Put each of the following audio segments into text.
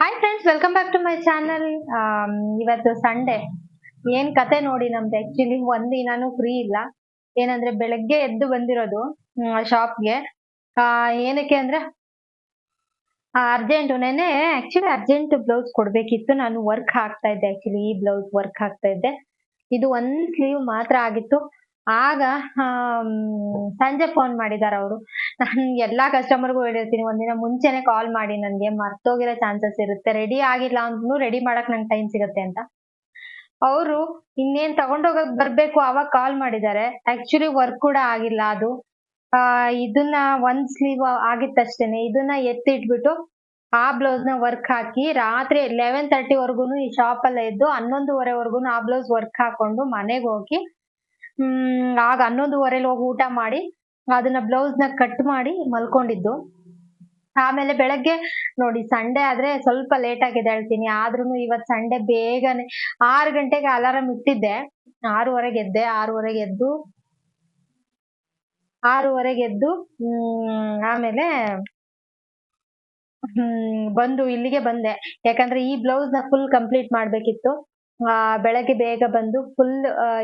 Hi friends welcome back to my channel ಇವತ್ತು Sunday ಏನ್ ಕತೆ ನೋಡಿ ನಮ್ದು? ಆಕ್ಚುಲಿ ದಿನಾನು ಫ್ರೀ ಇಲ್ಲ. ಏನಂದ್ರೆ ಬೆಳಗ್ಗೆ ಎದ್ದು ಬಂದಿರೋದು ಶಾಪ್ಗೆ ಏನಕ್ಕೆ ಅಂದ್ರೆ ಅರ್ಜೆಂಟ್ ನೆನೆ ಆಕ್ಚುಲಿ ಅರ್ಜೆಂಟ್ ಬ್ಲೌಸ್ ಕೊಡ್ಬೇಕಿತ್ತು. ನಾನು ವರ್ಕ್ ಹಾಕ್ತಾ ಇದ್ದೆ ಆಕ್ಚುಲಿ ಈ ಬ್ಲೌಸ್ ವರ್ಕ್ ಹಾಕ್ತಾ ಇದ್ದೆ. ಇದು ಒಂದ್ ಸ್ಲೀವ್ ಮಾತ್ರ ಆಗಿತ್ತು. ಆಗ ಸಂಜೆ ಫೋನ್ ಮಾಡಿದಾರ ಅವರು. ನಾನು ಎಲ್ಲಾ ಕಸ್ಟಮರ್ಗೂ ಹೇಳಿರ್ತೀನಿ, ಒಂದಿನ ಮುಂಚೆನೆ ಕಾಲ್ ಮಾಡಿ, ನನ್ಗೆ ಮರ್ತೋಗಿರೋ ಚಾನ್ಸಸ್ ಇರುತ್ತೆ. ರೆಡಿ ಆಗಿಲ್ಲ ಅಂದ್ರೂ ರೆಡಿ ಮಾಡಕ್ ನಂಗೆ ಟೈಮ್ ಸಿಗುತ್ತೆ ಅಂತ. ಅವರು ಇನ್ನೇನ್ ತಗೊಂಡೋಗಕ್ ಬರ್ಬೇಕು, ಅವಾಗ ಕಾಲ್ ಮಾಡಿದ್ದಾರೆ ಆಕ್ಚುಲಿ ವರ್ಕ್ ಕೂಡ ಆಗಿಲ್ಲ ಅದು. ಇದನ್ನ ಒಂದ್ ಸ್ಲೀವ್ ಆಗಿತ್ತಷ್ಟೇನೆ. ಇದನ್ನ ಎತ್ತಿಟ್ಬಿಟ್ಟು ಆ ಬ್ಲೌಸ್ನ ವರ್ಕ್ ಹಾಕಿ, ರಾತ್ರಿ ಲೆವೆನ್ ತರ್ಟಿ ವರ್ಗುನು ಈ ಶಾಪ್ ಅಲ್ಲೇ ಇದ್ದು ಹನ್ನೊಂದುವರೆವರೆಗೂ ಆ ಬ್ಲೌಸ್ ವರ್ಕ್ ಹಾಕೊಂಡು ಮನೆಗೆ ಹೋಗಿ ಹ್ಮ್, ಆಗ ಹನ್ನೊಂದುವರೆಲಿ ಹೋಗಿ ಊಟ ಮಾಡಿ, ಅದನ್ನ ಬ್ಲೌಸ್ನ ಕಟ್ ಮಾಡಿ ಮಲ್ಕೊಂಡಿದ್ದು. ಆಮೇಲೆ ಬೆಳಗ್ಗೆ, ನೋಡಿ ಸಂಡೇ ಆದ್ರೆ ಸ್ವಲ್ಪ ಲೇಟ್ ಆಗಿದೆ ಹೇಳ್ತೀನಿ, ಆದ್ರೂನು ಇವತ್ ಸಂಡೇ ಬೇಗನೆ, ಆರು ಗಂಟೆಗೆ ಅಲಾರಾಮ್ ಇಟ್ಟಿದ್ದೆ. ಆರೂವರೆಗೆ ಎದ್ದೆ, ಆರೂವರೆಗೆ ಎದ್ದು ಆರೂವರೆಗೆ ಎದ್ದು, ಹ್ಮ್, ಆಮೇಲೆ, ಹ್ಮ್, ಬಂದು ಇಲ್ಲಿಗೆ ಬಂದೆ. ಯಾಕಂದ್ರೆ ಈ ಬ್ಲೌಸ್ನ ಫುಲ್ ಕಂಪ್ಲೀಟ್ ಮಾಡ್ಬೇಕಿತ್ತು. ಆ ಬೆಳಗ್ಗೆ ಬೇಗ ಬಂದು ಫುಲ್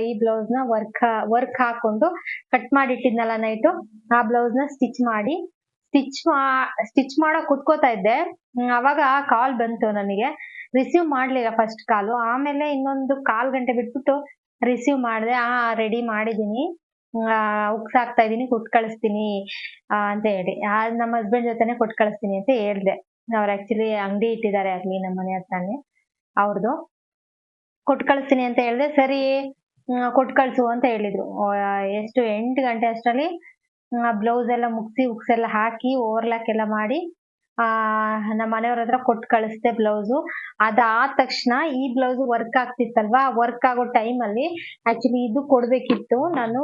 ಈ ಬ್ಲೌಸ್ನ ವರ್ಕ್ ವರ್ಕ್ ಹಾಕೊಂಡು ಕಟ್ ಮಾಡಿಟ್ಟಿದ್ನಲ್ಲ ನೈಟು ಆ ಬ್ಲೌಸ್ನ ಸ್ಟಿಚ್ ಮಾಡಿ ಸ್ಟಿಚ್ ಮಾ ಸ್ಟಿಚ್ ಮಾಡೋ ಕುತ್ಕೋತಾ ಇದ್ದೆ. ಅವಾಗ ಕಾಲ್ ಬಂತು ನನಗೆ. ರಿಸೀವ್ ಮಾಡ್ಲಿಲ್ಲ ಫಸ್ಟ್ ಕಾಲು ಆಮೇಲೆ ಇನ್ನೊಂದು ಕಾಲ್ ಗಂಟೆ ಬಿಟ್ಬಿಟ್ಟು ರಿಸೀವ್ ಮಾಡಿದೆ. ಆ ರೆಡಿ ಮಾಡಿದೀನಿ ಉಕ್ಸ್ ಹಾಕ್ತಾ ಇದೀನಿ ಕೊಟ್ಟು ಕಳಿಸ್ತೀನಿ ಅಂತ ಹೇಳಿ. ಆ, ನಮ್ಮ ಹಸ್ಬೆಂಡ್ ಜೊತೆನೆ ಕೊಟ್ ಕಳಿಸ್ತೀನಿ ಅಂತ ಹೇಳ್ದೆ. ಅವ್ರು ಆಕ್ಚುಲಿ ಅಂಗಡಿ ಇಟ್ಟಿದ್ದಾರೆ ಅಲ್ಲಿ ನಮ್ಮ ಮನೆ ಹತ್ರನೇ. ಅವ್ರದ್ದು ಕೊಟ್ಟು ಕಳಿಸ್ತೀನಿ ಅಂತ ಹೇಳ್ದೆ ಸರಿ ಕೊಟ್ಟು ಕಳ್ಸು ಅಂತ ಹೇಳಿದ್ರು. ಎಷ್ಟು, ಎಂಟು ಗಂಟೆ ಅಷ್ಟರಲ್ಲಿ ಬ್ಲೌಸ್ ಎಲ್ಲ ಮುಗಿಸಿ ಉಕ್ಸ್ ಎಲ್ಲ ಹಾಕಿ ಓವರ್ಲಾಕ್ ಎಲ್ಲ ಮಾಡಿ, ಆ, ನಮ್ಮ ಮನೆಯವ್ರ ಹತ್ರ ಕೊಟ್ಟು ಕಳಿಸ್ದೆ ಬ್ಲೌಸು ಅದಾದ ತಕ್ಷಣ ಈ ಬ್ಲೌಸ್ ವರ್ಕ್ ಆಗ್ತಿತ್ತಲ್ವಾ? ವರ್ಕ್ ಆಗೋ ಟೈಮ್ ಅಲ್ಲಿ ಆಕ್ಚುಲಿ ಇದು ಕೊಡ್ಬೇಕಿತ್ತು. ನಾನು,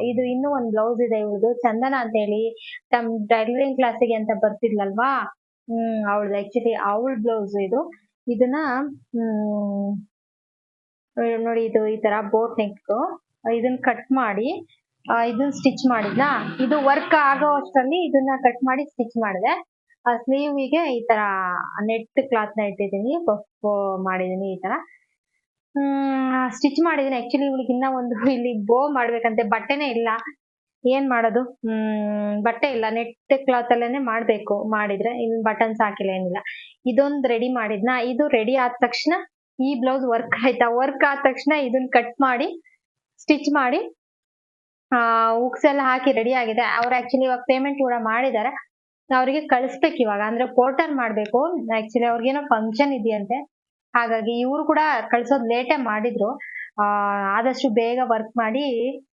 ಇದು ಇನ್ನೂ ಒಂದು ಬ್ಲೌಸ್ ಇದೆ ಇವ್ರದ್ದು ಚಂದನ ಅಂತ ಹೇಳಿ ತಮ್ ಟೈಲರಿಂಗ್ ಕ್ಲಾಸಿಗೆ ಅಂತ ಬರ್ತಿದ್ಲಲ್ವಾ? ಹ್ಮ್, ಅವಳ್ದು ಆಕ್ಚುಲಿ ಅವಳ ಬ್ಲೌಸ್ ಇದು. ಇದನ್ನ, ಹ್ಮ್ ನೋಡಿ ಇದು ಈ ತರ ಬೋಟ್ ನೆಕ್ ಇದನ್ನ ಕಟ್ ಮಾಡಿ ಇದನ್ನ ಸ್ಟಿಚ್ ಮಾಡಿದ್ನಾ ಇದು ವರ್ಕ್ ಆಗೋ ಅಷ್ಟರಲ್ಲಿ ಇದನ್ನ ಕಟ್ ಮಾಡಿ ಸ್ಟಿಚ್ ಮಾಡಿದೆ. ಆ ಸ್ಲೀವಿಗೆ ಈ ತರ ನೆಟ್ ಕ್ಲಾತ್ನ ಇಟ್ಟಿದ್ದೀನಿ ಪಫ್ ಮಾಡಿದೀನಿ ಈ ತರ. ಹ್ಮ್ ಸ್ಟಿಚ್ ಮಾಡಿದೀನಿ ಆಕ್ಚುಲಿ ಇವಳಿಗೆ ಇನ್ನ ಒಂದು ಇಲ್ಲಿ ಬೋ ಮಾಡ್ಬೇಕಂತೆ. ಬಟ್ಟೆನೇ ಇಲ್ಲ. ಏನ್ ಮಾಡೋದು? ಹ್ಮ್, ಬಟ್ಟೆ ಇಲ್ಲ. ನೆಟ್ ಕ್ಲಾತ್ ಅಲ್ಲೇನೆ ಮಾಡ್ಬೇಕು. ಮಾಡಿದ್ರೆ ಇನ್ ಬಟನ್ಸ್ ಹಾಕಿಲ್ಲ, ಏನಿಲ್ಲ. ಇದೊಂದು ರೆಡಿ ಮಾಡಿದ್ನ. ಇದು ರೆಡಿ ಆದ ತಕ್ಷಣ ಈ ಬ್ಲೌಸ್ ವರ್ಕ್ ಆಯ್ತಾ? ವರ್ಕ್ ಆದ ತಕ್ಷಣ ಇದನ್ನ ಕಟ್ ಮಾಡಿ ಸ್ಟಿಚ್ ಮಾಡಿ, ಆ ಉಕ್ಸ್ ಎಲ್ಲ ಹಾಕಿ ರೆಡಿ ಆಗಿದೆ. ಅವ್ರು ಆಕ್ಚುಲಿ ಇವಾಗ ಪೇಮೆಂಟ್ ಕೂಡ ಮಾಡಿದ್ದಾರೆ ಅವ್ರಿಗೆ ಕಳಿಸ್ಬೇಕು ಇವಾಗ. ಅಂದ್ರೆ ಪೋರ್ಟರ್ ಮಾಡ್ಬೇಕು. ಆಕ್ಚುಲಿ ಅವ್ರಿಗೇನೋ ಫಂಕ್ಷನ್ ಇದೆಯಂತೆ. ಹಾಗಾಗಿ ಇವ್ರು ಕೂಡ ಕಳ್ಸೋದ್ ಲೇಟೇ ಮಾಡಿದ್ರು. ಆ, ಆದಷ್ಟು ಬೇಗ ವರ್ಕ್ ಮಾಡಿ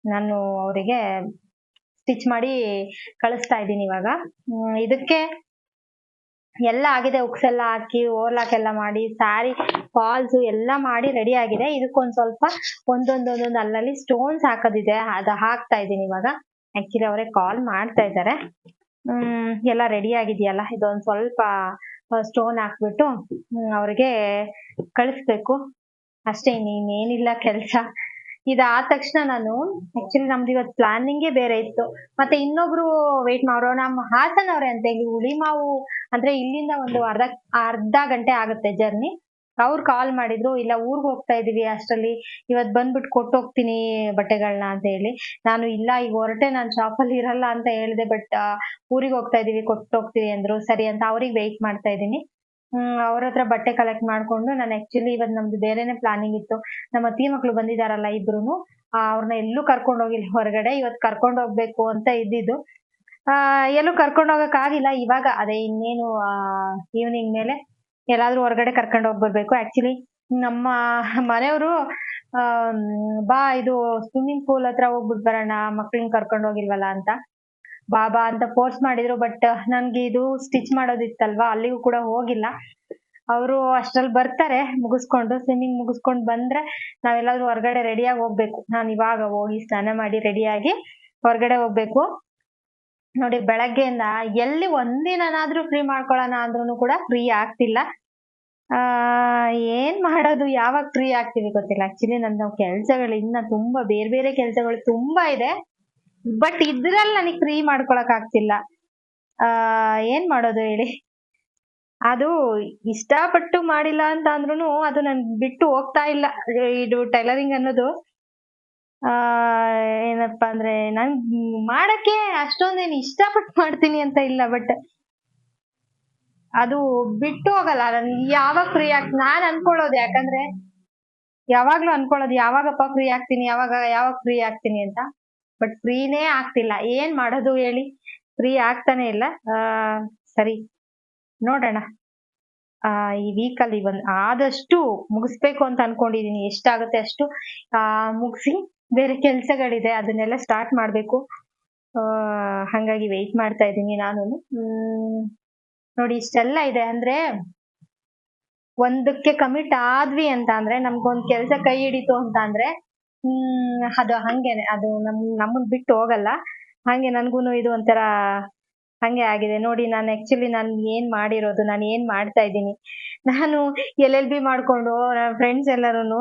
ನಾನು ಅವರಿಗೆ ಸ್ಟಿಚ್ ಮಾಡಿ ಕಳಿಸ್ತಾ ಇದ್ದೀನಿ ಇವಾಗ. ಇದಕ್ಕೆ ಎಲ್ಲ ಆಗಿದೆ. ಉಕ್ಸ್ ಎಲ್ಲ ಹಾಕಿ ಓರ್ಲಾಕ್ ಎಲ್ಲ ಮಾಡಿ ಸ್ಯಾರಿ ಫಾಲ್ಸ್ ಎಲ್ಲ ಮಾಡಿ ರೆಡಿ ಆಗಿದೆ. ಇದಕ್ಕೊಂದ್ ಸ್ವಲ್ಪ ಒಂದೊಂದೊಂದೊಂದು ಒಂದೊಂದ್ ಅಲ್ಲಲ್ಲಿ ಸ್ಟೋನ್ಸ್ ಹಾಕೋದಿದೆ. ಅದ ಹಾಕ್ತಾ ಇದೀನಿ ಇವಾಗ. ಆಕ್ಚುಲಿ ಅವರೇ ಕಾಲ್ ಮಾಡ್ತಾ ಇದ್ದಾರೆ. ಹ್ಮ್, ಎಲ್ಲ ರೆಡಿ ಆಗಿದೆಯಲ್ಲ? ಇದೊಂದ್ ಸ್ವಲ್ಪ ಸ್ಟೋನ್ ಹಾಕ್ಬಿಟ್ಟು ಅವ್ರಿಗೆ ಕಳಿಸ್ಬೇಕು. ಅಷ್ಟೇ, ಇನ್ನೇನಿಲ್ಲ ಕೆಲಸ. ಇದಾದ ತಕ್ಷಣ ನಾನು ಆಕ್ಚುಲಿ ನಮ್ದು ಇವತ್ತು ಪ್ಲಾನಿಂಗೇ ಬೇರೆ ಇತ್ತು. ಮತ್ತೆ ಇನ್ನೊಬ್ರು ವೇಟ್ ಮಾಡೋ ನಮ್ಮ ಹಾಸನ್ ಅವ್ರೆ ಅಂತ. ಇಲ್ಲಿ ಉಳಿಮಾವು ಅಂದ್ರೆ ಇಲ್ಲಿಂದ ಒಂದು ಅರ್ಧ ಅರ್ಧ ಗಂಟೆ ಆಗುತ್ತೆ ಜರ್ನಿ ಅವ್ರು ಕಾಲ್ ಮಾಡಿದ್ರು, ಇಲ್ಲ, ಊರ್ಗ್ ಹೋಗ್ತಾ ಇದೀವಿ ಅಷ್ಟರಲ್ಲಿ, ಇವತ್ ಬಂದ್ಬಿಟ್ಟು ಕೊಟ್ಟು ಹೋಗ್ತೀನಿ ಬಟ್ಟೆಗಳನ್ನ ಅಂತ ಹೇಳಿ. ನಾನು, ಇಲ್ಲ, ಈಗ ಹೊರಟೆ, ನಾನು ಶಾಪಲ್ಲಿ ಇರಲ್ಲ ಅಂತ ಹೇಳಿದೆ ಬಟ್ ಊರಿಗೆ ಹೋಗ್ತಾ ಇದೀವಿ ಕೊಟ್ಟು ಹೋಗ್ತೀವಿ ಅಂದ್ರು. ಸರಿ ಅಂತ ಅವ್ರಿಗೆ ವೆಯ್ಟ್ ಮಾಡ್ತಾ ಇದೀನಿ. ಹ್ಮ್, ಅವ್ರ ಹತ್ರ ಬಟ್ಟೆ ಕಲೆಕ್ಟ್ ಮಾಡ್ಕೊಂಡು ನಾನು ಆಕ್ಚುಲಿ ಇವತ್ ನಮ್ದು ಬೇರೆನೆ ಪ್ಲಾನಿಂಗ್ ಇತ್ತು. ನಮ್ಮ ಅತ್ತಿ ಮಕ್ಳು ಬಂದಿದಾರಲ್ಲ ಇಬ್ರುನು ಅವ್ರನ್ನ ಎಲ್ಲೂ ಕರ್ಕೊಂಡು ಹೋಗಿಲ್ಲ ಹೊರಗಡೆ. ಇವತ್ ಕರ್ಕೊಂಡು ಹೋಗ್ಬೇಕು ಅಂತ ಇದ್ದಿದ್ದು. ಆ, ಎಲ್ಲೂ ಕರ್ಕೊಂಡು ಹೋಗಕ್ ಆಗಿಲ್ಲ. ಇವಾಗ ಅದೇ ಇನ್ನೇನು ಈವ್ನಿಂಗ್ ಮೇಲೆ ಎಲ್ಲಾದ್ರೂ ಹೊರಗಡೆ ಕರ್ಕೊಂಡು ಹೋಗ್ ಬರ್ಬೇಕು ಆಕ್ಚುಲಿ ನಮ್ಮ ಮನೆಯವರು ಬಾ ಇದು ಸ್ವಿಮ್ಮಿಂಗ್ ಪೂಲ್ ಹತ್ರ ಹೋಗ್ಬಿಟ್ ಬರೋಣ ಮಕ್ಳನ್ನ ಕರ್ಕೊಂಡು ಹೋಗಿಲ್ವಲ್ಲ ಅಂತ. ಬಾ ಬಾ ಅಂತ ಫೋರ್ಸ್ ಮಾಡಿದ್ರು ಬಟ್ ನನ್ಗೆ ಇದು ಸ್ಟಿಚ್ ಮಾಡೋದಿತ್ತಲ್ವಾ, ಅಲ್ಲಿಗೂ ಕೂಡ ಹೋಗಿಲ್ಲ. ಅವರು ಅಷ್ಟ್ರಲ್ಲಿ ಬರ್ತಾರೆ, ಮುಗಿಸ್ಕೊಂಡು ಸ್ವಿಮ್ಮಿಂಗ್ ಮುಗಿಸ್ಕೊಂಡು ಬಂದ್ರೆ ನಾವೆಲ್ಲಾದ್ರೂ ಹೊರಗಡೆ ರೆಡಿಯಾಗಿ ಹೋಗ್ಬೇಕು. ನಾನು ಇವಾಗ ಹೋಗಿ ಸ್ನಾನ ಮಾಡಿ ರೆಡಿಯಾಗಿ ಹೊರಗಡೆ ಹೋಗ್ಬೇಕು. ನೋಡಿ, ಬೆಳಗ್ಗೆಯಿಂದ ಎಲ್ಲಿ ಒಂದಿನನಾದ್ರೂ ಫ್ರೀ ಮಾಡ್ಕೊಳ್ಳೋಣ ಅಂದ್ರೂ ಕೂಡ ಫ್ರೀ ಆಗ್ತಿಲ್ಲ. ಏನ್ ಮಾಡೋದು? ಯಾವಾಗ ಫ್ರೀ ಆಗ್ತೀವಿ ಗೊತ್ತಿಲ್ಲ. ಆಕ್ಚುಲಿ ನನ್ನ ಕೆಲ್ಸಗಳು ಇನ್ನ ತುಂಬಾ ಬೇರೆ ಬೇರೆ ಕೆಲ್ಸಗಳು ತುಂಬಾ ಇದೆ. ಬಟ್ ಇದ್ರಲ್ಲಿ ನನಗೆ ಫ್ರೀ ಮಾಡ್ಕೊಳಕ್ ಆಗ್ತಿಲ್ಲ. ಆ, ಏನ್ ಮಾಡೋದು ಹೇಳಿ? ಅದು ಇಷ್ಟಪಟ್ಟು ಮಾಡಿಲ್ಲ ಅಂತ ಅಂದ್ರೂ ಅದು ನನ್ ಬಿಟ್ಟು ಹೋಗ್ತಾ ಇಲ್ಲ. ಇದು ಟೈಲರಿಂಗ್ ಅನ್ನೋದು. ಆ, ಏನಪ್ಪಾ ಅಂದ್ರೆ ನನ್ ಮಾಡಕ್ಕೆ ಅಷ್ಟೊಂದೇನು ಇಷ್ಟಪಟ್ಟು ಮಾಡ್ತೀನಿ ಅಂತ ಇಲ್ಲ. ಬಟ್ ಅದು ಬಿಟ್ಟು ಹೋಗಲ್ಲ. ನನ್ ಯಾವಾಗ ಫ್ರೀ ಆಗ್, ನಾನ್ ಅನ್ಕೊಳ್ಳೋದು ಯಾಕಂದ್ರೆ ಯಾವಾಗ್ಲೂ ಅನ್ಕೊಳ್ಳೋದು ಯಾವಾಗಪ್ಪ ಫ್ರೀ ಆಗ್ತೀನಿ, ಯಾವಾಗ ಯಾವಾಗ ಫ್ರೀ ಆಗ್ತೀನಿ ಅಂತ. ಬಟ್ ಫ್ರೀನೇ ಆಗ್ತಿಲ್ಲ. ಏನ್ ಮಾಡೋದು ಹೇಳಿ? ಫ್ರೀ ಆಗ್ತಾನೆ ಇಲ್ಲ. ಆ, ಸರಿ. ನೋಡೋಣ. ಆ, ಈ ವೀಕಲ್ಲಿ ಒಂದ್ ಆದಷ್ಟು ಮುಗಿಸ್ಬೇಕು ಅಂತ ಅನ್ಕೊಂಡಿದೀನಿ. ಎಷ್ಟಾಗುತ್ತೆ ಅಷ್ಟು, ಆ, ಮುಗಿಸಿ ಬೇರೆ ಕೆಲ್ಸಗಳಿದೆ, ಅದನ್ನೆಲ್ಲ ಸ್ಟಾರ್ಟ್ ಮಾಡ್ಬೇಕು. ಹಂಗಾಗಿ ವೆಯ್ಟ್ ಮಾಡ್ತಾ ಇದ್ದೀನಿ ನಾನು ನೋಡಿ, ಇಷ್ಟೆಲ್ಲ ಇದೆ ಅಂದ್ರೆ ಒಂದಕ್ಕೆ ಕಮಿಟ್ ಆದ್ವಿ ಅಂತ ಅಂದ್ರೆ ನಮ್ಗೊಂದ್ ಕೆಲ್ಸ ಕೈ ಹಿಡಿತು ಅಂತ ಅಂದ್ರೆ, ಹ್ಮ್, ಅದು ಹಂಗೇನೆ, ಅದು ನಮ್, ನಮ್ಮನ್ ಬಿಟ್ಟು ಹೋಗಲ್ಲ. ಹಂಗೆ ನನ್ಗೂನು ಇದು ಒಂಥರ ಹಂಗೆ ಆಗಿದೆ. ನೋಡಿ, ನಾನು ಆಕ್ಚುಲಿ ನಾನು ಏನ್ ಮಾಡಿರೋದು, ನಾನು ಏನ್ ಮಾಡ್ತಾ ಇದ್ದೀನಿ. ನಾನು ಎಲ್ ಎಲ್ ಬಿ ಮಾಡ್ಕೊಂಡು ಫ್ರೆಂಡ್ಸ್ ಎಲ್ಲರೂ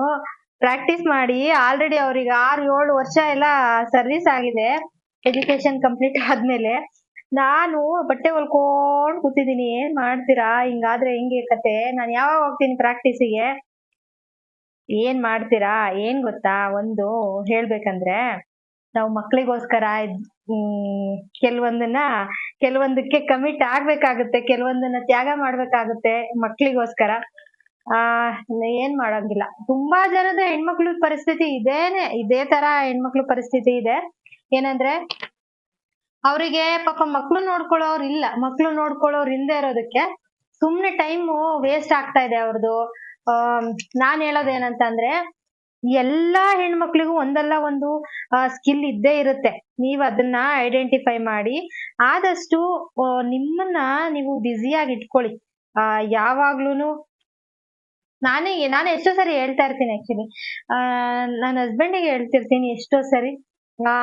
ಪ್ರಾಕ್ಟೀಸ್ ಮಾಡಿ ಆಲ್ರೆಡಿ ಅವ್ರಿಗೆ ಆರು ಏಳು ವರ್ಷ ಎಲ್ಲ ಸರ್ವಿಸ್ ಆಗಿದೆ ಎಜುಕೇಶನ್ ಕಂಪ್ಲೀಟ್ ಆದ್ಮೇಲೆ. ನಾನು ಬಟ್ಟೆ ಹೊಲ್ಕೊಂಡ್ ಕೂತಿದೀನಿ ಏನ್ ಮಾಡ್ತೀರಾ? ಹಿಂಗಾದ್ರೆ ಹೆಂಗೆ ಕತೆ? ನಾನು ಯಾವಾಗ ಹೋಗ್ತೀನಿ ಪ್ರಾಕ್ಟೀಸಿಗೆ ಏನ್ ಮಾಡ್ತೀರಾ? ಏನ್ ಗೊತ್ತಾ? ಒಂದು ಹೇಳ್ಬೇಕಂದ್ರೆ ನಾವು ಮಕ್ಳಿಗೋಸ್ಕರ ಹ್ಮ್, ಕೆಲವೊಂದನ್ನ, ಕೆಲವೊಂದಕ್ಕೆ ಕಮಿಟ್ ಆಗ್ಬೇಕಾಗುತ್ತೆ. ಕೆಲವೊಂದನ್ನ ತ್ಯಾಗ ಮಾಡ್ಬೇಕಾಗುತ್ತೆ ಮಕ್ಳಿಗೋಸ್ಕರ. ಆ, ಏನ್ ಮಾಡಂಗಿಲ್ಲ. ತುಂಬಾ ಜನದ ಹೆಣ್ಮಕ್ಳ ಪರಿಸ್ಥಿತಿ ಇದೇನೆ. ಇದೇ ತರ ಹೆಣ್ಮಕ್ಳ ಪರಿಸ್ಥಿತಿ ಇದೆ. ಏನಂದ್ರೆ ಅವರಿಗೆ ಪಾಪ ಮಕ್ಳು ನೋಡ್ಕೊಳ್ಳೋರ್ ಇಲ್ಲ. ಮಕ್ಳು ನೋಡ್ಕೊಳ್ಳೋರ್ ಇಲ್ದೇ ಇರೋದಕ್ಕೆ ಸುಮ್ನೆ ಟೈಮು ವೇಸ್ಟ್ ಆಗ್ತಾ ಇದೆ ಅವ್ರದ್ದು ನಾನ್ ಹೇಳೋದೇನಂತಂದ್ರೆ ಎಲ್ಲಾ ಹೆಣ್ಮಕ್ಳಿಗೂ ಒಂದಲ್ಲ ಒಂದು ಸ್ಕಿಲ್ ಇದ್ದೇ ಇರುತ್ತೆ. ನೀವ್ ಅದನ್ನ ಐಡೆಂಟಿಫೈ ಮಾಡಿ, ಆದಷ್ಟು ನಿಮ್ಮನ್ನ ನೀವು ಬ್ಯುಸಿಯಾಗಿ ಇಟ್ಕೊಳ್ಳಿ. ಆ, ಯಾವಾಗ್ಲೂನು, ನಾನೇ, ನಾನು ಎಷ್ಟೋ ಸರಿ ಹೇಳ್ತಾ ಇರ್ತೀನಿ ಆಕ್ಚುಲಿ ನನ್ನ ಹಸ್ಬೆಂಡಿಗೆ ಹೇಳ್ತಿರ್ತೀನಿ ಎಷ್ಟೋ ಸರಿ. ಆ,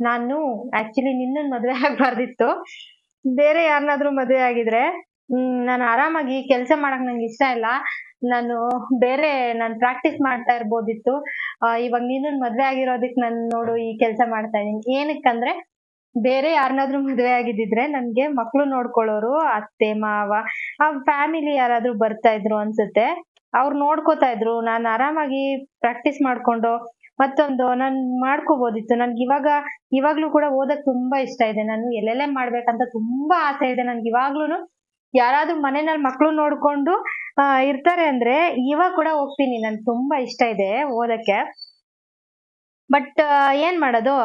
ನಾನು ಆಕ್ಚುಲಿ ನಿನ್ನನ್ ಮದ್ವೆ ಆಗ್ಬಾರ್ದಿತ್ತು ಬೇರೆ ಯಾರನ್ನಾದ್ರೂ ಮದ್ವೆ ಆಗಿದ್ರೆ, ಹ್ಮ್, ನಾನು ಆರಾಮಾಗಿ ಕೆಲಸ ಮಾಡಕ್ ನಂಗೆ ಇಷ್ಟ ಇಲ್ಲ. ನಾನು ಬೇರೆ, ನಾನು ಪ್ರಾಕ್ಟೀಸ್ ಮಾಡ್ತಾ ಇರ್ಬೋದಿತ್ತು. ಇವಾಗ ನೀನು ಮದ್ವೆ ಆಗಿರೋದಕ್ ನಾನು ನೋಡು ಈ ಕೆಲಸ ಮಾಡ್ತಾ ಇದೀನಿ ಏನಕ್ಕಂದ್ರೆ, ಬೇರೆ ಯಾರನ್ನಾದ್ರೂ ಮದ್ವೆ ಆಗಿದ್ದಿದ್ರೆ ನನ್ಗೆ ಮಕ್ಳು ನೋಡ್ಕೊಳ್ಳೋರು, ಅತ್ತೆ, ಮಾವ, ಆ ಫ್ಯಾಮಿಲಿ ಯಾರಾದ್ರೂ ಬರ್ತಾ ಇದ್ರು ಅನ್ಸುತ್ತೆ. ಅವ್ರು ನೋಡ್ಕೋತಾ ಇದ್ರು. ನಾನು ಆರಾಮಾಗಿ ಪ್ರಾಕ್ಟೀಸ್ ಮಾಡ್ಕೊಂಡು ಮತ್ತೊಂದು ನಾನ್ ಮಾಡ್ಕೋಬಹುದಿತ್ತು ನನ್ಗೆ ಇವಾಗ, ಇವಾಗ್ಲೂ ಕೂಡ ಓದಕ್ ತುಂಬಾ ಇಷ್ಟ ಇದೆ. ನಾನು ಎಲ್ಲೆಲ್ಲೇ ಮಾಡ್ಬೇಕಂತ ತುಂಬಾ ಆಸೆ ಇದೆ. ನನ್ಗೆ ಇವಾಗ್ಲೂನು ಯಾರಾದ್ರೂ ಮನೆನಲ್ಲಿ ಮಕ್ಳು ನೋಡ್ಕೊಂಡು ಇರ್ತಾರೆ ಅಂದ್ರೆ ಇವಾಗ ಕೂಡ ಹೋಗ್ತೀನಿ. ನನ್ಗೆ ತುಂಬಾ ಇಷ್ಟ ಇದೆ ಓದಕ್ಕೆ. ಬಟ್ ಏನ್ ಮಾಡೋದು?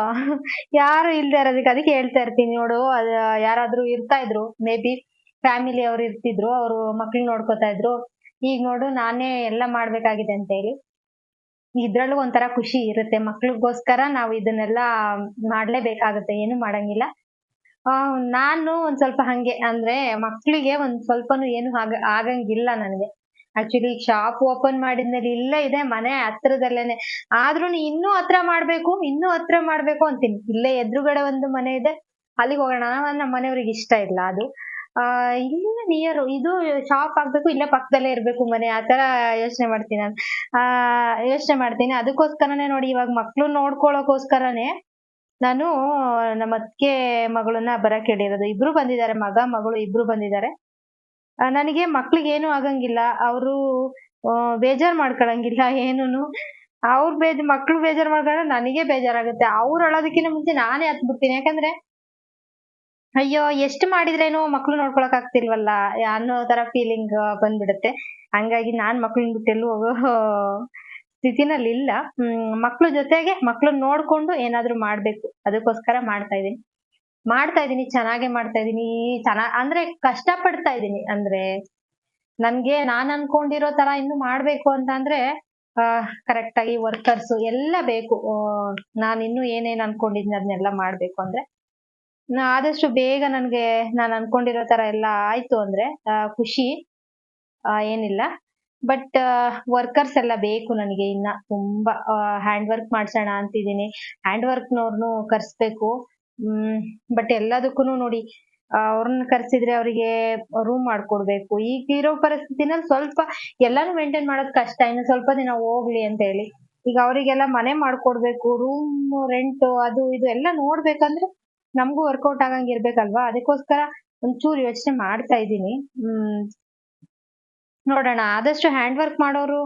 ಯಾರು ಇಲ್ದೆ ಇರೋದಕ್ಕೆ ಅದಕ್ಕೆ ಹೇಳ್ತಾ ಇರ್ತೀನಿ ನೋಡು. ಅದ, ಯಾರಾದ್ರೂ ಇರ್ತಾ ಇದ್ರು, ಮೇ ಬಿ ಫ್ಯಾಮಿಲಿ ಅವ್ರು ಇರ್ತಿದ್ರು, ಅವ್ರು ಮಕ್ಳು ನೋಡ್ಕೊತಾ ಇದ್ರು. ಈಗ ನೋಡು, ನಾನೇ ಎಲ್ಲ ಮಾಡ್ಬೇಕಾಗಿದೆ ಅಂತ ಹೇಳಿ ಇದ್ರಲ್ಲೂ ಒಂಥರ ಖುಷಿ ಇರುತ್ತೆ. ಮಕ್ಳಿಗೋಸ್ಕರ ನಾವು ಇದನ್ನೆಲ್ಲ ಮಾಡ್ಲೇಬೇಕಾಗುತ್ತೆ. ಏನು ಮಾಡಂಗಿಲ್ಲ. ನಾನು ಒಂದ್ ಸ್ವಲ್ಪ ಹಂಗೆ. ಅಂದ್ರೆ ಮಕ್ಳಿಗೆ ಒಂದ್ ಸ್ವಲ್ಪನು ಏನು ಆಗ, ಆಗಂಗಿಲ್ಲ ನನಗೆ. ಆಕ್ಚುಲಿ ಶಾಪ್ ಓಪನ್ ಮಾಡಿದ್ಮೇಲೆ ಇಲ್ಲೇ ಇದೆ, ಮನೆ ಹತ್ರದಲ್ಲೇನೆ. ಆದ್ರೂ ಇನ್ನೂ ಹತ್ರ ಮಾಡ್ಬೇಕು, ಇನ್ನೂ ಹತ್ರ ಮಾಡ್ಬೇಕು ಅಂತೀನಿ. ಇಲ್ಲೇ ಎದುರುಗಡೆ ಒಂದು ಮನೆ ಇದೆ, ಅಲ್ಲಿಗೆ ಹೋಗೋಣ. ನಮ್ಮ ಮನೆಯವ್ರಿಗೆ ಇಷ್ಟ ಇಲ್ಲ ಅದು. ಆ ಇಲ್ಲ ನಿಯರ್ ಇದು ಶಾಪ್ ಆಗ್ಬೇಕು, ಇಲ್ಲೇ ಪಕ್ಕದಲ್ಲೇ ಇರ್ಬೇಕು ಮನೆ. ಆತರ ಯೋಚನೆ ಮಾಡ್ತೀನಿ ನಾನು. ಆ, ಯೋಚನೆ ಮಾಡ್ತೀನಿ. ಅದಕ್ಕೋಸ್ಕರನೇ ನೋಡಿ, ಇವಾಗ ಮಕ್ಳು ನೋಡ್ಕೊಳ್ಳೋಕೋಸ್ಕರನೇ ನಾನು ನಮ್ಮ ಅತ್ತಿಗೆ ಮಗಳನ್ನ ಬರಕ್ ಹೇಳಿರೋದು. ಇಬ್ರು ಬಂದಿದ್ದಾರೆ, ಮಗ, ಮಗಳು ಇಬ್ರು ಬಂದಿದ್ದಾರೆ. ನನಗೆ ಮಕ್ಳಿಗೆ ಏನು ಆಗಂಗಿಲ್ಲ. ಅವರು ಬೇಜಾರ್ ಮಾಡ್ಕೊಳಂಗಿಲ್ಲ ಏನೂನು. ಅವ್ರ ಬೇಜ್, ಮಕ್ಳು ಬೇಜಾರ್ ಮಾಡ್ಕೊಂಡ್ರೆ ನನಗೆ ಬೇಜಾರಾಗುತ್ತೆ. ಅವ್ರು ಅಳೋದಕ್ಕಿಂತ ಮುಂಚೆ ನಾನೇ ಹತ್ಬಿಡ್ತೀನಿ. ಯಾಕಂದ್ರೆ ಅಯ್ಯೋ, ಎಷ್ಟು ಮಾಡಿದ್ರೇನು ಮಕ್ಳು ನೋಡ್ಕೊಳಕ್ ಆಗ್ತಿಲ್ವಲ್ಲ, ಅನ್ನೋ ತರ ಫೀಲಿಂಗ್ ಬಂದ್ಬಿಡುತ್ತೆ. ಹಂಗಾಗಿ ನಾನ್ ಮಕ್ಳನ್ ಬಿಟ್ಟು ಎಲ್ಲೂ ಇಲ್ಲ. ಹ್ಮ್, ಮಕ್ಳ ಜೊತೆಗೆ ಮಕ್ಳನ್ ನೋಡ್ಕೊಂಡು ಏನಾದ್ರೂ ಮಾಡ್ಬೇಕು. ಅದಕ್ಕೋಸ್ಕರ ಮಾಡ್ತಾ ಇದೀನಿ ಮಾಡ್ತಾ ಇದೀನಿ ಚೆನ್ನಾಗೆ ಮಾಡ್ತಾ ಇದೀನಿ ಚೆನ್ನ, ಅಂದ್ರೆ ಕಷ್ಟ ಪಡ್ತಾ ಇದೀನಿ ಅಂದ್ರೆ ನನ್ಗೆ ನಾನ್ ಅನ್ಕೊಂಡಿರೋ ತರ ಇನ್ನು ಮಾಡ್ಬೇಕು ಅಂತ ಅಂದ್ರೆ ಕರೆಕ್ಟ್ ಆಗಿ ವರ್ಕರ್ಸ್ ಎಲ್ಲ ಬೇಕು. ನಾನ್ ಇನ್ನು ಏನೇನ್ ಅನ್ಕೊಂಡಿದೀನಿ ಅದನ್ನೆಲ್ಲ ಮಾಡ್ಬೇಕು ಅಂದ್ರೆ. ಆದಷ್ಟು ಬೇಗ ನನ್ಗೆ, ನಾನ್ ಅನ್ಕೊಂಡಿರೋ ತರ ಎಲ್ಲ ಆಯ್ತು ಅಂದ್ರೆ ಖುಷಿ ಏನಿಲ್ಲ. ಬಟ್ ವರ್ಕರ್ಸ್ ಎಲ್ಲ ಬೇಕು ನನಗೆ ಇನ್ನ. ತುಂಬಾ ಹ್ಯಾಂಡ್ ವರ್ಕ್ ಮಾಡ್ಸೋಣ ಅಂತಿದೀನಿ ಹ್ಯಾಂಡ್ ವರ್ಕ್ ನವ್ರನ್ನು ಕರ್ಸ್ಬೇಕು. ಹ್ಮ್ ಬಟ್ ಎಲ್ಲದಕ್ಕೂ ನೋಡಿ ಅವ್ರನ್ನ ಕರ್ಸಿದ್ರೆ ಅವರಿಗೆ ರೂಮ್ ಮಾಡ್ಕೊಡ್ಬೇಕು. ಈಗ ಇರೋ ಪರಿಸ್ಥಿತಿನಲ್ಲಿ ಸ್ವಲ್ಪ ಎಲ್ಲಾನು ಮೇಂಟೈನ್ ಮಾಡೋದ್ ಕಷ್ಟ. ಇನ್ನು ಸ್ವಲ್ಪ ದಿನ ಹೋಗ್ಲಿ ಅಂತ ಹೇಳಿ ಈಗ ಅವರಿಗೆಲ್ಲ ಮನೆ ಮಾಡ್ಕೊಡ್ಬೇಕು. ರೂಮ್ ರೆಂಟ್ ಅದು, ಇದು ಎಲ್ಲ ನೋಡ್ಬೇಕಂದ್ರೆ ನಮಗೂ ವರ್ಕೌಟ್ ಆಗಂಗ್ ಇರ್ಬೇಕಲ್ವಾ? ಅದಕ್ಕೋಸ್ಕರ ಒಂಚೂರು ಯೋಚನೆ ಮಾಡ್ತಾ ಇದ್ದೀನಿ. ಹ್ಮ್. ನೋಡೋಣ, ಆದಷ್ಟು ಹ್ಯಾಂಡ್ ವರ್ಕ್ ಮಾಡೋರು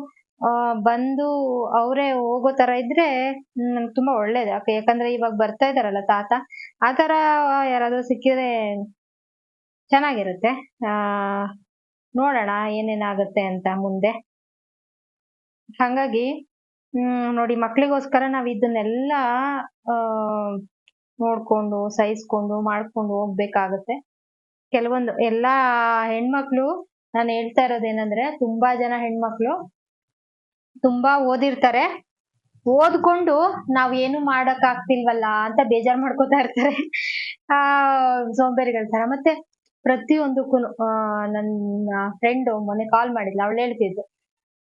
ಬಂದು ಅವರೇ ಹೋಗೋ ತರ ಇದ್ರೆ ನಮ್ಗೆ ತುಂಬಾ ಒಳ್ಳೇದು. ಯಾಕೆ, ಯಾಕಂದ್ರೆ ಇವಾಗ ಬರ್ತಾ ಇದಾರಲ್ಲ ತಾತ, ಆ ತರ ಯಾರಾದ್ರೂ ಸಿಕ್ಕಿದ್ರೆ ಚೆನ್ನಾಗಿರುತ್ತೆ. ಆ, ನೋಡೋಣ ಏನೇನಾಗುತ್ತೆ ಅಂತ ಮುಂದೆ. ಹಾಗಾಗಿ, ಹ್ಮ್, ನೋಡಿ ಮಕ್ಳಿಗೋಸ್ಕರ ನಾವ್ ಇದನ್ನೆಲ್ಲ, ಆ ನೋಡ್ಕೊಂಡು, ಸಹಿಸ್ಕೊಂಡು, ಮಾಡ್ಕೊಂಡು ಹೋಗ್ಬೇಕಾಗತ್ತೆ. ಕೆಲವೊಂದು ಎಲ್ಲಾ ಹೆಣ್ಮಕ್ಳು ನಾನು ಹೇಳ್ತಾ ಇರೋದೇನಂದ್ರೆ ತುಂಬಾ ಜನ ಹೆಣ್ಮಕ್ಳು ತುಂಬಾ ಓದಿರ್ತಾರೆ. ಓದ್ಕೊಂಡು ನಾವ್ ಏನು ಮಾಡಕ್ ಆಗ್ತಿಲ್ವಲ್ಲ ಅಂತ ಬೇಜಾರ್ ಮಾಡ್ಕೋತಾ ಇರ್ತಾರೆ. ಆ, ಸೋಂಬೇರಿಗಳ ತರ ಮತ್ತೆ ಪ್ರತಿಯೊಂದಕ್ಕೂ ನನ್ನ ಫ್ರೆಂಡ್ ಮೊನ್ನೆ ಕಾಲ್ ಮಾಡಿದ್ಲು. ಅವಳು ಹೇಳ್ತಿದ್ಲು,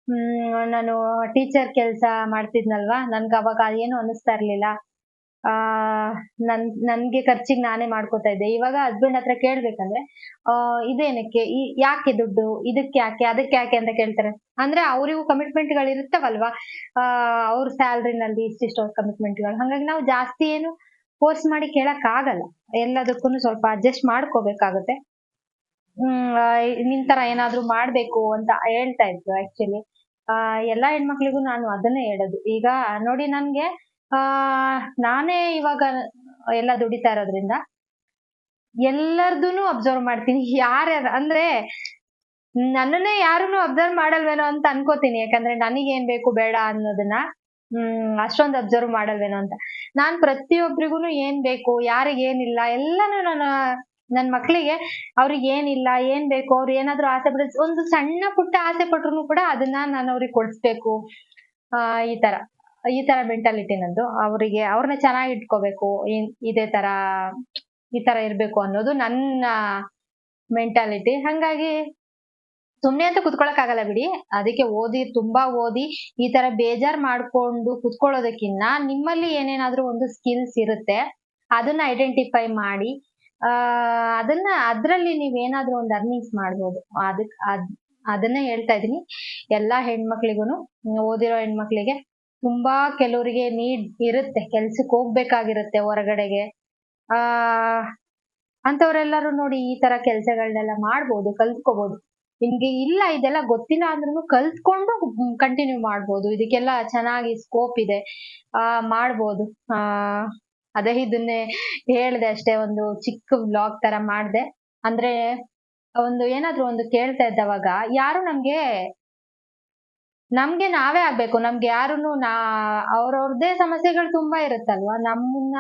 ಹ್ಮ್, ನಾನು ಟೀಚರ್ ಕೆಲ್ಸ ಮಾಡ್ತಿದ್ನಲ್ವಾ? ನನ್ಗೆ ಅವಾಗ ಏನು ಅನಿಸ್ತಾ ಇರ್ಲಿಲ್ಲ. ಆ, ನನ್, ನನ್ಗೆ ಖರ್ಚಿಗೆ ನಾನೇ ಮಾಡ್ಕೋತಾ ಇದ್ದೆ. ಇವಾಗ ಹಸ್ಬೆಂಡ್ ಹತ್ರ ಕೇಳ್ಬೇಕಂದ್ರೆ, ಆ, ಇದೇನಕ್ಕೆ? ಈ, ಯಾಕೆ ದುಡ್ಡು? ಇದಕ್ಕೆ ಯಾಕೆ? ಅದಕ್ಕೆ ಯಾಕೆ ಅಂತ ಕೇಳ್ತಾರೆ. ಅಂದ್ರೆ ಅವರಿಗೂ ಕಮಿಟ್ಮೆಂಟ್ಗಳು ಇರುತ್ತವಲ್ವಾ? ಆ, ಅವ್ರ ಸ್ಯಾಲ್ರಿನಲ್ಲಿ ಇಷ್ಟಿಷ್ಟು ಕಮಿಟ್ಮೆಂಟ್ಗಳು ಹಾಗಾಗಿ ನಾವು ಜಾಸ್ತಿ ಏನು ಫೋರ್ಸ್ ಮಾಡಿ ಕೇಳಕ್ ಆಗಲ್ಲ ಎಲ್ಲದಕ್ಕೂ ಸ್ವಲ್ಪ ಅಡ್ಜಸ್ಟ್ ಮಾಡ್ಕೋಬೇಕಾಗುತ್ತೆ. ಹ್ಮ್ ನಿನ್ ತರ ಏನಾದ್ರೂ ಮಾಡ್ಬೇಕು ಅಂತ ಹೇಳ್ತಾ ಇದ್ರು ಆಕ್ಚುಲಿ ಆ, ಎಲ್ಲಾ ಹೆಣ್ಮಕ್ಳಿಗೂ ನಾನು ಅದನ್ನೇ ಹೇಳೋದು. ಈಗ ನೋಡಿ ನನ್ಗೆ ಆ, ನಾನೇ ಇವಾಗ ಎಲ್ಲ ದುಡಿತಾ ಇರೋದ್ರಿಂದ ಎಲ್ಲರದೂನು ಅಬ್ಸರ್ವ್ ಮಾಡ್ತೀನಿ. ಯಾರ್ಯಾರ ಅಂದ್ರೆ ನನ್ನನ್ನೇ ಯಾರನ್ನು ಅಬ್ಸರ್ವ್ ಮಾಡಲ್ವೇನೋ ಅಂತ ಅನ್ಕೋತೀನಿ. ಯಾಕಂದ್ರೆ ನನಗೇನ್ ಬೇಕು ಬೇಡ ಅನ್ನೋದನ್ನ, ಹ್ಮ್, ಅಷ್ಟೊಂದು ಅಬ್ಸರ್ವ್ ಮಾಡಲ್ವೇನೋ ಅಂತ. ನಾನ್ ಪ್ರತಿಯೊಬ್ಬರಿಗೂ ಏನ್ ಬೇಕು ಯಾರಿಗೇನಿಲ್ಲ ಎಲ್ಲಾನು ನನ್ನ ನನ್ ಮಕ್ಳಿಗೆ ಅವ್ರಿಗೆ ಏನಿಲ್ಲ, ಏನ್ ಬೇಕು, ಅವ್ರು ಏನಾದ್ರು ಆಸೆ ಪಡ ಒಂದು ಸಣ್ಣ ಪುಟ್ಟ ಆಸೆ ಪಟ್ರು ಕೂಡ ಅದನ್ನ ನಾನು ಅವ್ರಿಗೆ ಕೊಡ್ಸ್ಬೇಕು. ಆ, ಈ ತರ. ಈ ತರ ಮೆಂಟಾಲಿಟಿ ನಂದು. ಅವರಿಗೆ, ಅವ್ರನ್ನ ಚೆನ್ನಾಗಿ ಇಟ್ಕೋಬೇಕು ಇದೇ ತರ, ಈ ತರ ಇರ್ಬೇಕು ಅನ್ನೋದು ನನ್ನ ಮೆಂಟಾಲಿಟಿ ಹಂಗಾಗಿ ಸುಮ್ನೆ ಅಂತ ಕುತ್ಕೊಳಕ್ ಬಿಡಿ. ಅದಕ್ಕೆ ಓದಿ, ತುಂಬಾ ಓದಿ, ಈ ತರ ಬೇಜಾರ್ ಮಾಡ್ಕೊಂಡು ಕುತ್ಕೊಳ್ಳೋದಕ್ಕಿನ್ನ ನಿಮ್ಮಲ್ಲಿ ಏನೇನಾದ್ರೂ ಒಂದು ಸ್ಕಿಲ್ಸ್ ಇರುತ್ತೆ, ಅದನ್ನ ಐಡೆಂಟಿಫೈ ಮಾಡಿ, ಆ, ಅದನ್ನ ಅದ್ರಲ್ಲಿ ನೀವೇನಾದ್ರೂ ಒಂದು ಅರ್ನಿಂಗ್ಸ್ ಮಾಡ್ಬೋದು. ಅದಕ್, ಅದ್, ಅದನ್ನ ಹೇಳ್ತಾ ಇದೀನಿ ಎಲ್ಲಾ ಹೆಣ್ಮಕ್ಳಿಗೂನು, ಓದಿರೋ ಹೆಣ್ಮಕ್ಳಿಗೆ ತುಂಬಾ ಕೆಲವರಿಗೆ ನೀಡ್ ಇರುತ್ತೆ, ಕೆಲ್ಸಕ್ಕೆ ಹೋಗ್ಬೇಕಾಗಿರುತ್ತೆ ಹೊರಗಡೆಗೆ. ಆ ಅಂತವ್ರೆಲ್ಲರೂ ನೋಡಿ ಈ ತರ ಕೆಲ್ಸಗಳನ್ನೆಲ್ಲ ಮಾಡ್ಬೋದು ಕಲ್ತ್ಕೋಬಹುದು ನಿಮ್ಗೆ ಇಲ್ಲ ಇದೆಲ್ಲ ಗೊತ್ತಿಲ್ಲ ಅಂದ್ರೂ ಕಲ್ತ್ಕೊಂಡು ಕಂಟಿನ್ಯೂ ಮಾಡ್ಬೋದು. ಇದಕ್ಕೆಲ್ಲ ಚೆನ್ನಾಗಿ ಸ್ಕೋಪ್ ಇದೆ, ಆ, ಮಾಡ್ಬೋದು. ಆ, ಅದೇ ಇದನ್ನೇ ಹೇಳ್ದೆ ಅಷ್ಟೇ, ಒಂದು ಚಿಕ್ಕ ಬ್ಲಾಗ್ ತರ ಮಾಡ್ದೆ. ಅಂದ್ರೆ, ಒಂದು ಏನಾದ್ರೂ ಒಂದು ಕೇಳ್ತಾ ಇದ್ದವಾಗ ಯಾರು ನಮ್ಗೆ ನಮ್ಗೆ ನಾವೇ ಆಗ್ಬೇಕು. ನಮ್ಗೆ ಯಾರುನು ನಾ, ಅವ್ರವ್ರದೇ ಸಮಸ್ಯೆಗಳು ತುಂಬಾ ಇರುತ್ತಲ್ವಾ? ನಮ್ಮನ್ನ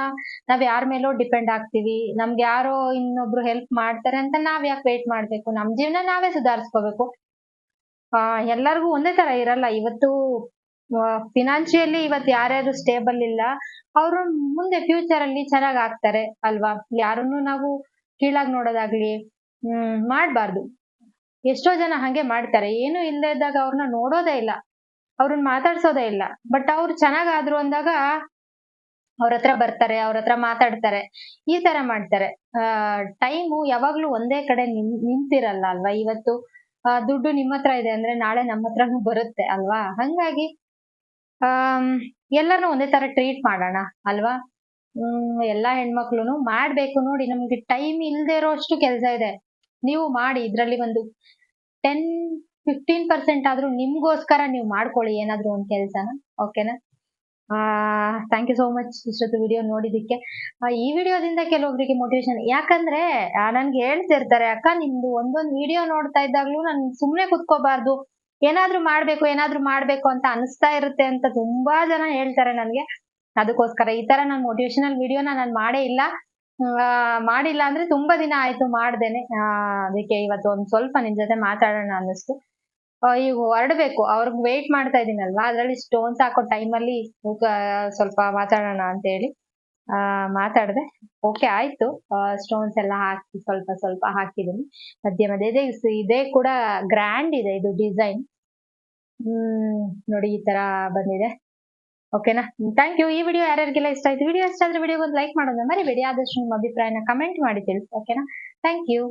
ನಾವ್ ಯಾರ ಮೇಲೋ ಡಿಪೆಂಡ್ ಆಗ್ತೀವಿ. ನಮ್ಗೆ ಯಾರೋ ಇನ್ನೊಬ್ರು ಹೆಲ್ಪ್ ಮಾಡ್ತಾರೆ ಅಂತ ನಾವ್ ಯಾಕೆ ವೇಟ್ ಮಾಡ್ಬೇಕು? ನಮ್ ಜೀವನ ನಾವೇ ಸುಧಾರಿಸ್ಕೋಬೇಕು. ಆ, ಎಲ್ಲರಿಗೂ ಒಂದೇ ತರ ಇರಲ್ಲ. ಇವತ್ತು ಫಿನಾನ್ಷಿಯಲಿ ಇವತ್ತು ಯಾರ್ಯಾರು ಸ್ಟೇಬಲ್ ಇಲ್ಲ, ಅವರು ಮುಂದೆ ಫ್ಯೂಚರ್ ಅಲ್ಲಿ ಚೆನ್ನಾಗ್ ಆಗ್ತಾರೆ ಅಲ್ವಾ? ಯಾರನ್ನು ನಾವು ಕೀಳಾಗಿ ನೋಡೋದಾಗ್ಲಿ, ಹ್ಮ್, ಮಾಡ್ಬಾರ್ದು. ಎಷ್ಟೋ ಜನ ಹಂಗೆ ಮಾಡ್ತಾರೆ. ಏನು ಇಲ್ಲದೆ ಇದ್ದಾಗ ಅವ್ರನ್ನ ನೋಡೋದೇ ಇಲ್ಲ. ಅವ್ರನ್ನ ಮಾತಾಡ್ಸೋದೇ ಇಲ್ಲ. ಬಟ್ ಅವ್ರು ಚೆನ್ನಾಗಾದ್ರು ಅಂದಾಗ ಅವ್ರ ಹತ್ರ ಬರ್ತಾರೆ, ಅವ್ರ ಹತ್ರ ಮಾತಾಡ್ತಾರೆ. ಈ ತರ ಮಾಡ್ತಾರೆ. ಆ ಟೈಮು ಯಾವಾಗ್ಲೂ ಒಂದೇ ಕಡೆ ನಿನ್, ನಿಂತಿರಲ್ಲ ಅಲ್ವಾ? ಇವತ್ತು ದುಡ್ಡು ನಿಮ್ಮ ಹತ್ರ ಇದೆ ಅಂದ್ರೆ ನಾಳೆ ನಮ್ಮ ಹತ್ರನೂ ಬರುತ್ತೆ ಅಲ್ವಾ? ಹಂಗಾಗಿ ಆ ಎಲ್ಲರನ್ನು ಒಂದೇ ತರ ಟ್ರೀಟ್ ಮಾಡೋಣ ಅಲ್ವಾ? ಹ್ಮ್, ಎಲ್ಲಾ ಹೆಣ್ಮಕ್ಳುನು ಮಾಡ್ಬೇಕು ನೋಡಿ. ನಮ್ಗೆ ಟೈಮ್ ಇಲ್ದೇ ಇರೋ ಅಷ್ಟು ಕೆಲಸ ಇದೆ. ನೀವು ಮಾಡಿ ಇದ್ರಲ್ಲಿ ಒಂದು ಟೆನ್ ಫಿಫ್ಟೀನ್ ಪರ್ಸೆಂಟ್ ಆದ್ರೂ ನಿಮ್ಗೋಸ್ಕರ ನೀವು ಮಾಡ್ಕೊಳ್ಳಿ ಏನಾದ್ರೂ ಒಂದ್ ಕೆಲ್ಸನ ಓಕೆನಾ ಆ ಥ್ಯಾಂಕ್ ಯು ಸೋ ಮಚ್ ಇಷ್ಟೊತ್ತು ವಿಡಿಯೋ ನೋಡಿದಕ್ಕೆ ಈ ವಿಡಿಯೋದಿಂದ ಕೆಲವೊಬ್ರಿಗೆ ಮೋಟಿವೇಶನ್ ಯಾಕಂದ್ರೆ ನನ್ಗೆ ಹೇಳ್ತಿರ್ತಾರೆ ಅಕ್ಕ, ನಿಮ್ದು ಒಂದೊಂದು ವಿಡಿಯೋ ನೋಡ್ತಾ ಇದ್ದಾಗ್ಲೂ ನಾನು ಸುಮ್ನೆ ಕುತ್ಕೋಬಾರ್ದು. ಏನಾದ್ರೂ ಮಾಡ್ಬೇಕು ಏನಾದ್ರೂ ಮಾಡ್ಬೇಕು ಅಂತ ಅನಿಸ್ತಾ ಇರುತ್ತೆ ಅಂತ ತುಂಬಾ ಜನ ಹೇಳ್ತಾರೆ ನನ್ಗೆ. ಅದಕ್ಕೋಸ್ಕರ ಈ ತರ ನಾನು ಮೋಟಿವೇಶನಲ್ ವಿಡಿಯೋನ ನಾನು ಮಾಡೇ ಇಲ್ಲ. ಮಾಡಿಲ್ಲ ಅಂದ್ರೆ ತುಂಬಾ ದಿನ ಆಯ್ತು ಮಾಡ್ದೇನೆ. ಅದಕ್ಕೆ ಇವತ್ತು ಒಂದ್ ಸ್ವಲ್ಪ ನಿನ್ ಜೊತೆ ಮಾತಾಡೋಣ ಅನ್ನಿಸ್ತು. ಈಗ ಹೊರಡ್ಬೇಕು. ಅವ್ರಿಗೆ ವೇಟ್ ಮಾಡ್ತಾ ಇದೀನಲ್ವಾ? ಅದ್ರಲ್ಲಿ ಸ್ಟೋನ್ಸ್ ಹಾಕೋ ಟೈಮಲ್ಲಿ ಸ್ವಲ್ಪ ಮಾತಾಡೋಣ ಅಂತ ಹೇಳಿ. ಆ, ಮಾತಾಡ್ದೆ. ಓಕೆ ಆಯ್ತು. ಸ್ಟೋನ್ಸ್ ಎಲ್ಲ ಹಾಕಿ, ಸ್ವಲ್ಪ ಸ್ವಲ್ಪ ಹಾಕಿದೀನಿ ಮಧ್ಯ ಮಧ್ಯ ಇದೆ. ಇದೇ ಕೂಡ ಗ್ರ್ಯಾಂಡ್ ಇದೆ. ಇದು ಡಿಸೈನ್ ಹ್ಮ್, ನೋಡಿ ಈ ತರ ಬಂದಿದೆ. ಓಕೆನಾ ಥ್ಯಾಂಕ್ ಯು ಈ ವಿಡಿಯೋ ಯಾರ್ಯಾರಿಗೆಲ್ಲ ಇಷ್ಟ ಆಯ್ತು? ವಿಡಿಯೋ ಇಷ್ಟ ಆದ್ರೆ ವಿಡಿಯೋ ಒಂದು ಲೈಕ್ ಮಾಡೋದನ್ನ ಮರಿಬೇಡಿ. ಆದಷ್ಟು ನಿಮ್ಮ ಅಭಿಪ್ರಾಯನ ಕಮೆಂಟ್ ಮಾಡಿ ತಿಳಿಸಿ. ಓಕೆನಾ ಥ್ಯಾಂಕ್ ಯು